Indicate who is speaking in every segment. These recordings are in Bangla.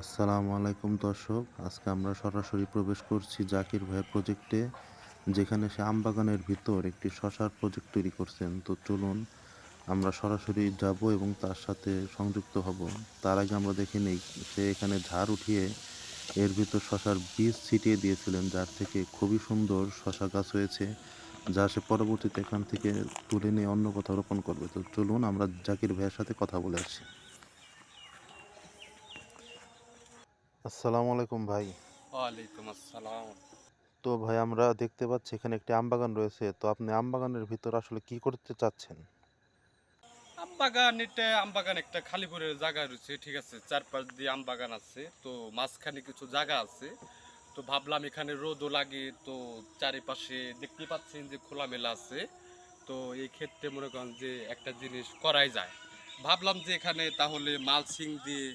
Speaker 1: আসসালামু আলাইকুম দর্শক, আজকে আমরা সরাসরি প্রবেশ করছি জাকির ভাইয়ের প্রজেক্টে, যেখানে সে আমবাগানের ভিতর একটি শশার প্রজেক্ট তৈরি করছেন। তো চলুন আমরা সরাসরি যাব এবং তার সাথে সংযুক্ত হব। তার আগে আমরা দেখে নিই, সে এখানে ঝাড় উঠিয়ে এর ভিতর শশার বীজ ছিটিয়ে দিয়েছিলেন, যার থেকে খুবই সুন্দর শশা গাছ হয়েছে, যা সে পরবর্তীতে এখান থেকে তুলে নিয়ে অন্য কোথাও রোপণ করবে। তো চলুন আমরা জাকির ভাইয়ের সাথে কথা বলে আসি। আসসালামু আলাইকুম ভাই।
Speaker 2: ওয়ালাইকুম আসসালাম।
Speaker 1: তো ভাই আমরা দেখতে পাচ্ছি এখানে একটি আম বাগান রয়েছে। তো আপনি আম বাগানের ভিতর আসলে কি করতে চাচ্ছেন?
Speaker 2: আমবাগান এটা আমবাগান একটা খালি করে জায়গা রয়েছে ঠিক আছে? চারপাশ দিয়ে আমবাগান আছে তো মাঝখানে কিছু জায়গা আছে। তো ভাবলাম এখানে রোদও লাগে তো চারিপাশে দেখতে পাচ্ছেন যে খোলামেলা আছে। তো এই ক্ষেত্রে মনে করেন যে একটা জিনিস করাই যায়। ভাবলাম যে এখানে তাহলে মালসিং দিয়ে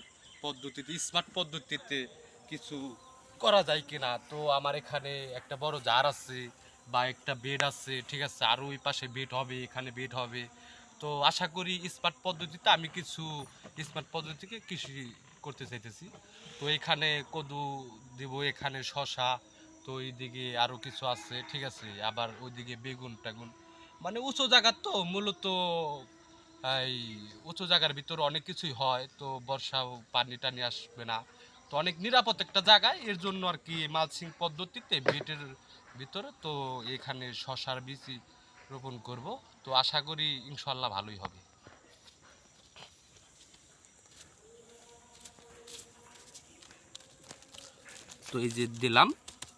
Speaker 2: পদ্ধতিতে স্মার্ট পদ্ধতিতে কিছু করা যায় কিনা? তো আমার এখানে একটা বড় জার আছে বা একটা বেড আছে, ঠিক আছে? আর ওই পাশে বেড হবে, এখানে বেড হবে। তো আশা করি স্মার্ট পদ্ধতিতে আমি কিছু স্মার্ট পদ্ধতিকে কৃষি করতে চাইতেছি। তো এখানে কদু দিব, এখানে শশা তো এইদিকে আরও কিছু আছে, ঠিক আছে? আবার ওইদিকে বেগুন টেগুন মানে উঁচু জায়গার তো মূলত এই উঁচু জায়গার ভিতরে অনেক কিছুই হয়, তো বর্ষা পানি টানি আসবে না। তো অনেক নিরাপদ একটা জায়গায় এর জন্য আর কি মালসিং পদ্ধতিতে বেটের ভিতরে তো এখানে শশার বীজ রোপণ করব। তো আশা করি ইনশাল্লাহ ভালোই হবে। তো এই যে দিলাম,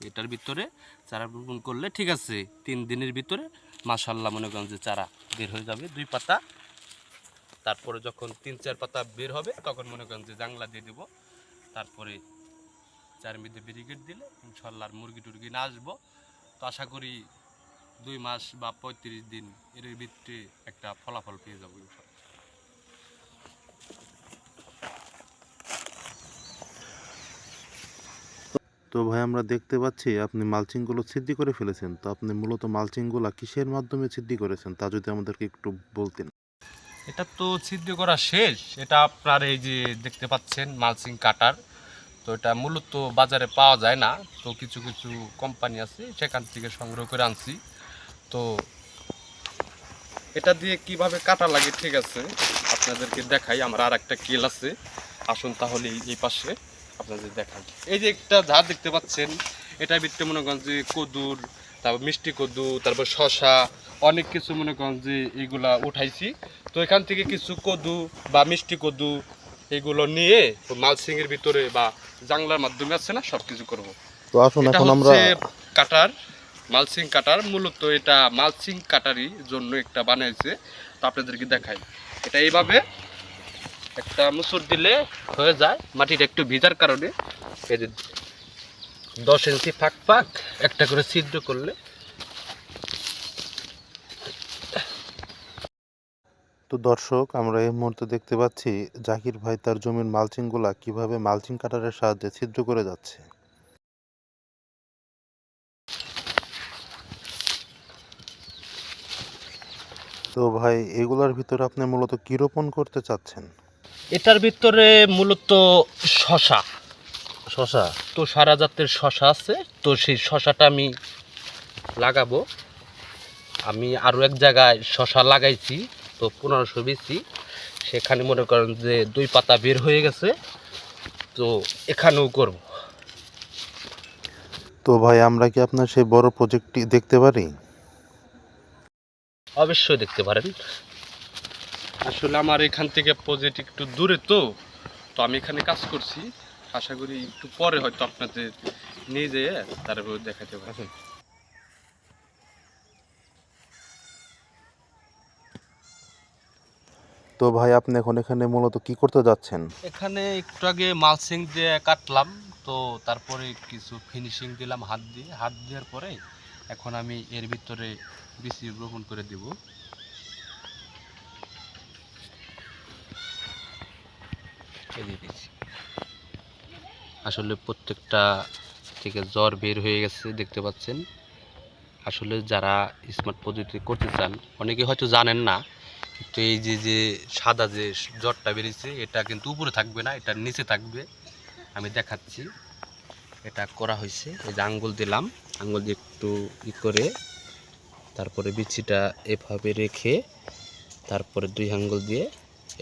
Speaker 2: এটার ভিতরে চারা রোপণ করলে ঠিক আছে, তিন দিনের ভিতরে মাশাল্লাহ মনে করেন যে চারা বের হয়ে যাবে। দুই পাতা তারপরে যখন তিন চার পাতা বের হবে, তখন মনে করেন যে জাংলা দিয়ে দেবো। তারপরে চার মধ্যে ব্যারিকেড দিলে ইনশাল্লাহ মুরগি টুরগি না আসব। তো আশা করি দুই মাস বা পঁয়ত্রিশ দিন এর ভিতরে একটা ফলাফল পেয়ে যাব
Speaker 1: তো ভাই, আমরা দেখতে পাচ্ছি আপনি মালচিংগুলো সিদ্ধি করে ফেলেছেন। তো আপনি মূলত মালচিংগুলো কিসের মাধ্যমে সিদ্ধি করেছেন, তা যদি আমাদেরকে একটু বলতেন।
Speaker 2: এটা তো ছিদ্র করা শেষ। এটা আপনার এই যে দেখতে পাচ্ছেন মালসিং কাটার। তো এটা মূলত বাজারে পাওয়া যায় না। তো কিছু কিছু কোম্পানি আছে, সেখান থেকে সংগ্রহ করে আনছি। তো এটা দিয়ে কীভাবে কাটা লাগে, ঠিক আছে, আপনাদেরকে দেখাই। আমার আর একটা কেল আছে। আসুন তাহলে এই- পাশে আপনাদের দেখাই। এই যে একটা ঝাড় দেখতে পাচ্ছেন এটা ভিতরে মনে করেন যে কদুর তারপর মিষ্টি কদু তারপর শশা অনেক কিছু মনে করেন যে এইগুলা উঠাইছি। তো এখান থেকে কিছু কদু বা মিষ্টি কদু এগুলো নিয়ে মালসিং এর ভিতরে বা জাংলার মাধ্যমে আছে না সব কিছু করব।
Speaker 1: তো আসুন
Speaker 2: এটা
Speaker 1: এখন আমরা
Speaker 2: হচ্ছে কাটার মালসিং কাটার। মূলত এটা মালসিং কাটারই জন্য একটা বানাইছে। তো আপনাদেরকে দেখাই। এটা এইভাবে একটা মুসুর দিলে হয়ে যায় মাটিটা একটু ভিজার কারণে। দশ ইঞ্চি ফাঁক ফাঁক একটা করে ছিদ্র করলে।
Speaker 1: তো দর্শক আমরা এই মুহূর্তে দেখতে পাচ্ছি জাকির ভাই তার জমির মালচিংগুলা কীভাবে মালচিং কাটারের সাহায্যে ছিদ্র করে যাচ্ছে। তো ভাই এগুলার ভিতরে আপনি মূলত কি রোপণ করতে চাচ্ছেন?
Speaker 2: এটার ভিতরে মূলত শশা।
Speaker 1: শশা?
Speaker 2: তো সারা জাতের শশা আছে। তো সেই শশাটা আমি লাগাবো। আমি আরও এক জায়গায় শশা লাগাইছি তো পনেরোশো বেশি। সেখানে মনে করেন যে দুই পাতা বের হয়ে গেছে তো এখানেও করব।
Speaker 1: তো ভাই আমরা কি আপনার সেই বড় প্রজেক্টটি দেখতে পারি?
Speaker 2: অবশ্যই দেখতে পারেন। আসলে আমার এখান থেকে প্রজেক্ট একটু দূরে তো তো আমি এখানে কাজ করছি। আশা করি একটু পরে হয়তো আপনাদের নিয়ে যেয়ে তারপর দেখাতে পারবেন
Speaker 1: তো ভাই আপনি এখন এখানে মূলত কি করতে যাচ্ছেন?
Speaker 2: এখানে একটু আগে মালসিং দিয়ে কাটলাম তো তারপরে কিছু ফিনিশিং দিলাম হাত দিয়ে। হাত দেওয়ার পরে এখন আমি এর ভিতরে বিসি রোপণ করে দিব। এই যে দিচ্ছি। আসলে প্রত্যেকটা থেকে জ্বর বের হয়ে গেছে দেখতে পাচ্ছেন। আসলে যারা স্মার্ট পদ্ধতি করতে চান অনেকে হয়তো জানেন না তো এই যে যে সাদা যে জ্বরটা বেরিয়েছে, এটা কিন্তু উপরে থাকবে না, এটা নিচে থাকবে।
Speaker 3: আমি দেখাচ্ছি, এটা করা হয়েছে। এই যে আঙ্গুল দিলাম, আঙ্গুল দিয়ে একটু ই করে তারপরে বিচিটা এভাবে রেখে তারপরে দুই আঙ্গুল দিয়ে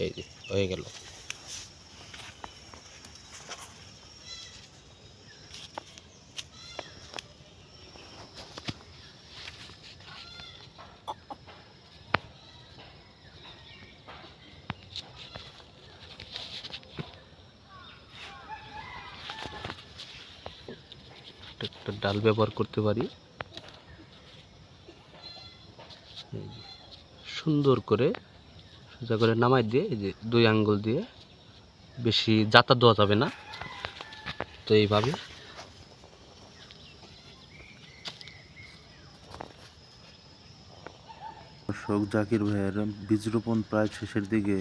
Speaker 3: এই হয়ে গেল একটা ডাল ব্যবহার করতে পারি। সুন্দর করে সোজা করে নামাই দিয়ে, এই যে দুই আঙ্গুল দিয়ে বেশি জাতা দেওয়া যাবে না। তো এইভাবে।
Speaker 1: দর্শক, জাকির ভাইয়ের বীজ রোপণ প্রায় শেষের দিকে।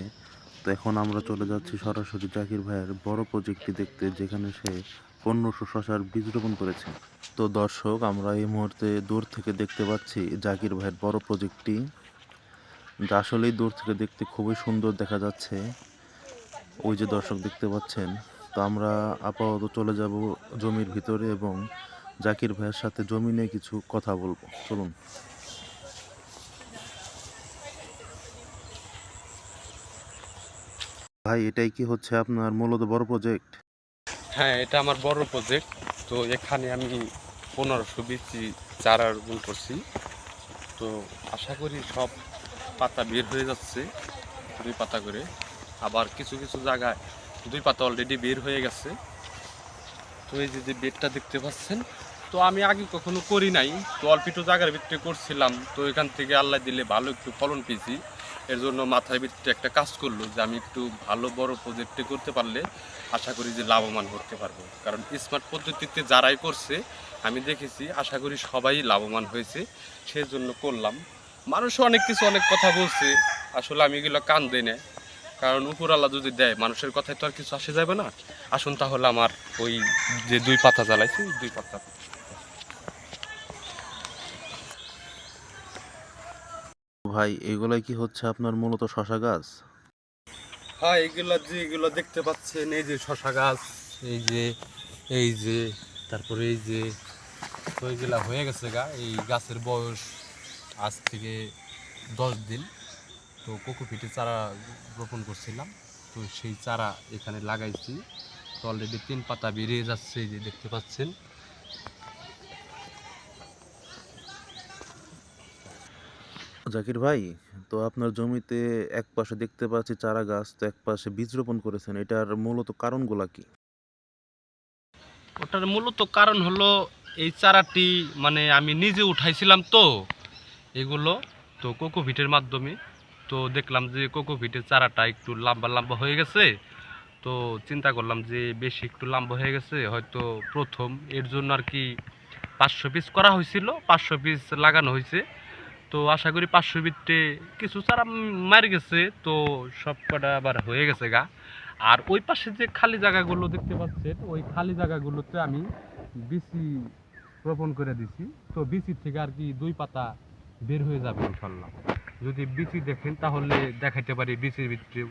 Speaker 1: তো এখন আমরা চলে যাচ্ছি সরাসরি জাকির ভাইয়ের বড় প্রজেক্টটি দেখতে, যেখানে সে পনেরোশো শশার বীজ রোপণ করেছে তো দর্শক, আমরা এই মুহূর্তে দূর থেকে দেখতে পাচ্ছি জাকির ভাইয়ের বড় প্রজেক্টটি। যা আসলেই দূর থেকে দেখতে খুবই সুন্দর দেখা যাচ্ছে। ওই যে দর্শক দেখতে পাচ্ছেন, তো আমরা আপাতত চলে যাব জমির ভিতরে এবং জাকির ভাইয়ের সাথে জমি নিয়ে কিছু কথা বলব। চলুন। ভাই, এটাই কি হচ্ছে আপনার মূলত বড় প্রজেক্ট?
Speaker 2: হ্যাঁ এটা আমার বড় প্রজেক্ট তো এখানে আমি পনেরোশো বিচি চারা রোপণ করছি। তো আশা করি সব পাতা বের হয়ে যাচ্ছে দুই পাতা করে। আবার কিছু কিছু জায়গায় দুই পাতা অলরেডি বের হয়ে গেছে। তো এই যে যে বেডটা দেখতে পাচ্ছেন, তো আমি আগে কখনো করি নাই। তো অল্প জায়গার ভিতরে করছিলাম। তো এখান থেকে আল্লাহ দিলে ভালো একটু ফলন পেয়েছি। এর জন্য মাথার ভিতরে একটা কাজ করল যে আমি একটু ভালো বড় প্রজেক্টে করতে পারলে আশা করি যে লাভবান করতে পারব। কারণ স্মার্ট পদ্ধতিতে যারাই করছে, আমি দেখেছি, আশা করি সবাই লাভবান হয়েছে। সেই জন্য করলাম। মানুষও অনেক কিছু অনেক কথা বলছে। আসলে আমি এগুলো কান দেই না কারণ উপরাল্লা যদি দেয়, মানুষের কথায় তো আর কিছু আসে যাবে না। আসুন তাহলে আমার ওই যে দুই পাতা জ্বালাইছি, দুই পাতা।
Speaker 1: ভাই, এগুলাই কি হচ্ছে আপনার মূলত শশা গাছ?
Speaker 2: হ্যাঁ এইগুলো যে এগুলো দেখতে পাচ্ছেন, এই যে শশা গাছ, এই যে এই যে, তারপরে এই যে, তো এইগুলা হয়ে গেছে গা, এই গাছের বয়স আজ থেকে দশ দিন। তো কোকোপিটে চারা রোপণ করছিলাম, তো সেই চারা এখানে লাগাইছি। তো অলরেডি তিন পাতা বেরিয়ে যাচ্ছে, এই যে দেখতে পাচ্ছেন।
Speaker 1: জাকির ভাই, তো আপনার জমিতে এক পাশে দেখতে পাচ্ছি চারা গাছ, তো এক পাশে বীজ রোপণ করেছেন, এটার মূলত কারণগুলা কি?
Speaker 2: ওটার মূলত কারণ হলো এই চারাটি মানে আমি নিজে উঠাইছিলাম তো, এগুলো, তো কোকোভিটের মাধ্যমে, তো দেখলাম যে কোকোভিটের চারাটা একটু লম্বা লম্বা হয়ে গেছে, তো চিন্তা করলাম যে বেশি একটু লম্বা হয়ে গেছে, হয়তো প্রথম, এর জন্য আর কি পাঁচশো পিস করা হয়েছিল, পাঁচশো পিস লাগানো হয়েছে তো আশা করি পাঁচশো পিসতে কিছু চারা মারি গেছে, তো সব কটা আবার হয়ে গেছে গা। আর ওই পাশে যে খালি জায়গাগুলো দেখতে পাচ্ছেন, ওই খালি জায়গাগুলোতে আমি বিসি রোপণ করে দিছি। তো বিসি থেকে আর কি দুই পাতা বের হয়ে যাবে ইনশাল্লাহ। যদি বিসি দেখেন তাহলে দেখাইতে পারি বিসির ভিতরে।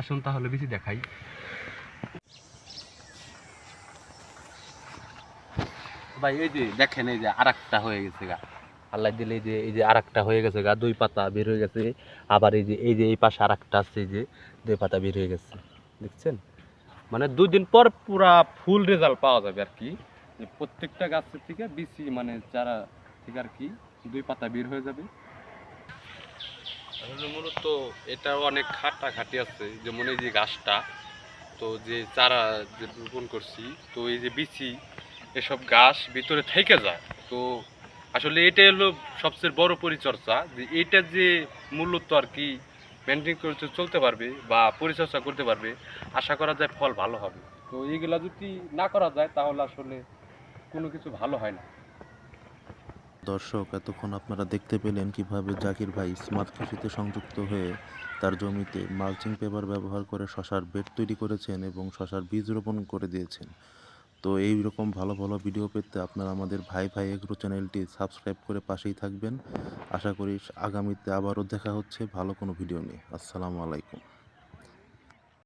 Speaker 2: আসুন তাহলে বিসি দেখাই।
Speaker 3: ভাই, এই যে দেখেন, এই যে আর হয়ে গেছে গা। আল্লাহ দিলে এই যে এই যে আর একটা হয়ে গেছে গা, দুই পাতা বের হয়ে গেছে। আবার এই যে এই যে এই পাশে আর একটা আছে এই যে, দুই পাতা বের হয়ে গেছে। দেখছেন?
Speaker 2: মানে দুই দিন পর পুরা ফুল রেজাল্ট পাওয়া যাবে আর কি। প্রত্যেকটা গাছের থেকে বিসি মানে চারা থেকে আর কি দুই পাতা বের হয়ে যাবে। মূলত এটা অনেক খাটা খাটি আছে। যেমন এই যে গাছটা, তো যে চারা যে রোপণ করছি, তো এই যে বিচি, এসব গাছ ভিতরে থেকে যায়। তো আসলে এটা হলো সবচেয়ে বড় পরিচর্যা যে এটা যে মূলত আর কি মেনটেন করে চলতে পারবে বা পরিচর্যা করতে পারবে, আশা করা যায় ফল ভালো হবে। তো এইগুলা যদি না করা যায়, তাহলে আসলে কোনো কিছু ভালো হয় না।
Speaker 1: দর্শক, এতক্ষণ আপনারা দেখতে পেলেন কীভাবে জাকির ভাই স্মার্ট কৃষিতে সংযুক্ত হয়ে তার জমিতে মালচিং পেপার ব্যবহার করে শশার বেড তৈরি করেছেন এবং শশার বীজ রোপণ করে দিয়েছেন। তো এই রকম ভালো ভালো ভিডিও পেতে আপনারা আমাদের ভাই ভাই এগ্রো চ্যানেলটি সাবস্ক্রাইব করে পাশেই থাকবেন। আশা করি আগামীতে আবারও দেখা হচ্ছে ভালো কোনো ভিডিও নিয়ে। আসসালামু আলাইকুম।